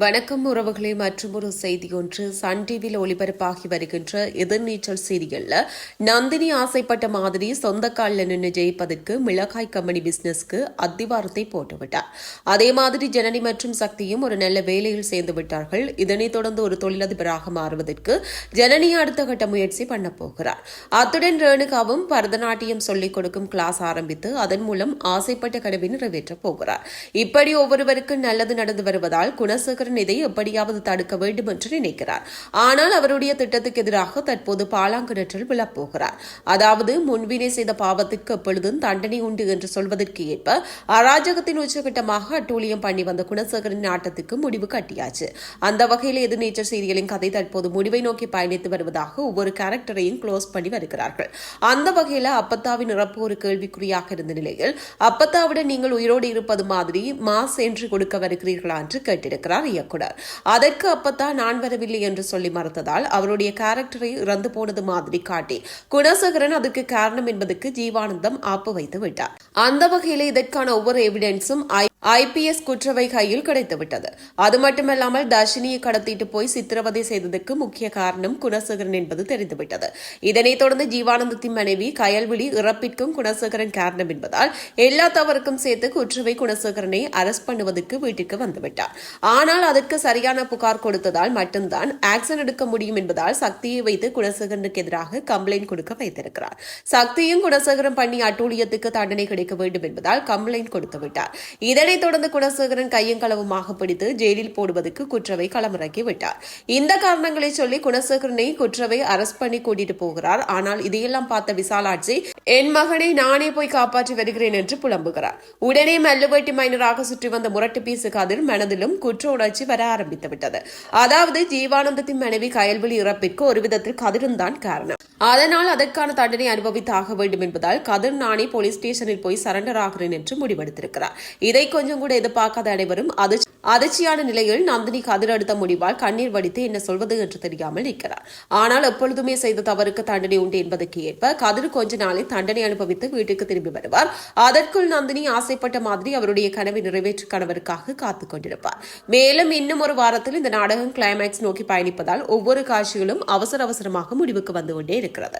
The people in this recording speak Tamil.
வணக்கம் உறவுகளே மற்றும் ஒரு செய்தி ஒன்று. சன் டிவியில் ஒளிபரப்பாகி வருகின்ற எதிர்நீச்சல் சீரியல்ல நந்தினி ஆசைப்பட்ட மாதிரி சொந்த காலில் நின்று ஜெயிப்பதற்கு மிளகாய் கம்பெனி பிசினஸ்க்கு அத்திவாரத்தை போட்டுவிட்டார். அதே மாதிரி ஜனனி மற்றும் சக்தியும் ஒரு நல்ல வேலையில் சேர்ந்து விட்டார்கள். இதனைத் தொடர்ந்து ஒரு தொழிலதிபராக மாறுவதற்கு ஜனனி அடுத்த கட்ட முயற்சி பண்ண போகிறார். அத்துடன் ரேணுகாவும் பரதநாட்டியம் சொல்லிக் கொடுக்கும் கிளாஸ் ஆரம்பித்து அதன் மூலம் ஆசைப்பட்ட கனவை நிறைவேற்றப் போகிறார். இப்படி ஒவ்வொருவருக்கும் நல்லது நடந்து வருவதால் குணசேகரன் இதை எப்படியாவது தடுக்க வேண்டும் என்று நினைக்கிறார். ஆனால் அவருடைய திட்டத்துக்கு எதிராக தற்போது பாலாங்கிணற்றில் விழப்போகிறார். அதாவது முன்வினை செய்த பாவத்துக்கு எப்பொழுதும் தண்டனை உண்டு என்று சொல்வதற்கு ஏற்ப அராஜகத்தின் உச்சகட்டமாக அட்டூழியம் பண்ணி வந்த குணசேகரின் ஆட்டத்துக்கு முடிவு கட்டியாச்சு. அந்த வகையில் எதிர்நீச்சல் சீரியலின் கதை தற்போது முடிவை நோக்கி பயணித்து வருவதாக ஒவ்வொரு கேரக்டரையும் க்ளோஸ் பண்ணி வருகிறார்கள். அந்த வகையில் அப்பத்தாவின் இறப்பு ஒரு கேள்விக்குறியாக இருந்த நிலையில் அப்பத்தாவிட நீங்கள் உயிரோடு இருப்பது மாதிரி மாஸ் என்று கொடுக்க வருகிறீர்களா என்று கேட்டிருக்கிறார். இயக்குனர் அதற்கு அப்பத்தான் நான் வரவில்லை என்று சொல்லி மறுத்ததால் அவருடைய கேரக்டரை இறந்து போனது மாதிரி காட்டி குணசேகரன் அதற்கு காரணம் என்பதற்கு ஜீவானந்தம் ஆப்பு வைத்து விட்டார். அந்த வகையில் இதற்கான ஒவ்வொரு எவிடன்ஸும் ஐபிஎஸ் குற்றவை கையில் கிடைத்துவிட்டது அது மட்டுமல்லாமல் தர்ஷினியை கடத்திட்டு போய் சித்திரவதை செய்ததற்கு முக்கிய காரணம் குணசேகரன் என்பது தெரிந்துவிட்டது இதனைத் தொடர்ந்து ஜீவானந்தத்தின் மனைவி கயல்விழி இறப்பிற்கும் குணசேகரன் காரணம் என்பதால் எல்லா தவறுக்கும் சேர்த்து குற்றவை குணசேகரனை அரஸ்ட் பண்ணுவதற்கு வீட்டிற்கு வந்துவிட்டார். ஆனால் ஆனால் அதற்கு சரியான புகார் கொடுத்ததால் மட்டும்தான் ஆக்சன் எடுக்க முடியும் என்பதால் சக்தியை வைத்து குணசேகரனுக்கு எதிராக கம்ப்ளைண்ட் கொடுக்க வைத்திருக்கிறார். சக்தியும் குணசேகரன் பண்ணி அட்டூழியத்துக்கு தண்டனை கிடைக்க வேண்டும் என்பதால் கம்ப்ளைண்ட் கொடுத்து விட்டார். இதனைத் தொடர்ந்து குணசேகரன் கையும் களவுமாக பிடித்து ஜெயிலில் போடுவதற்கு குற்றவை களமிறக்கி விட்டார். இந்த காரணங்களை சொல்லி குணசேகரனை குற்றவை அரஸ்ட் பண்ணி கூட்டிட்டு போகிறார். ஆனால் இதையெல்லாம் பார்த்த விசாலாட்சி என் மகனை நானே போய் காப்பாற்றி வருகிறேன் என்று புலம்புகிறார். உடனே மல்லுவேட்டி மைனராக சுற்றி வந்த முரட்டு பீசு கதிர் மனதிலும் குற்ற உணர்ச்சி வர ஆரம்பித்து விட்டது. அதாவது ஜீவானந்தத்தின் மனைவி கயல்வெளி இறப்பிற்கு ஒரு விதத்தில் கதிரும் தான் காரணம். அதனால் அதற்கான தண்டனை அனுபவித்தாக வேண்டும் என்பதால் கதிர் நானே போலீஸ் ஸ்டேஷனில் போய் சரண்டர் ஆகிறேன் என்று முடிவெடுத்திருக்கிறார். இதை கொஞ்சம் கூட எதிர்பார்க்காத அனைவரும் அதிர்ச்சி அதிர்ச்சியான நிலையில் நந்தினி கதிர் அடுத்த முடிவால் கண்ணீர் வடித்து என்ன சொல்வது என்று தெரியாமல் நிற்கிறார். ஆனால் எப்பொழுதுமே செய்த தவறுக்கு தண்டனை உண்டு என்பதற்கு ஏற்ப கதிர் கொஞ்ச நாளை தண்டனை அனுபவித்து வீட்டுக்கு திரும்பி வருவார். அதற்குள் நந்தினி ஆசைப்பட்ட மாதிரி அவருடைய கனவை நிறைவேற்று கணவருக்காக காத்துக் கொண்டிருப்பார். மேலும் இன்னும் ஒரு வாரத்தில் இந்த நாடகம் கிளைமேக்ஸ் நோக்கி பயணிப்பதால் ஒவ்வொரு காட்சிகளும் அவசர அவசரமாக முடிவுக்கு வந்து கொண்டே இருக்கிறது.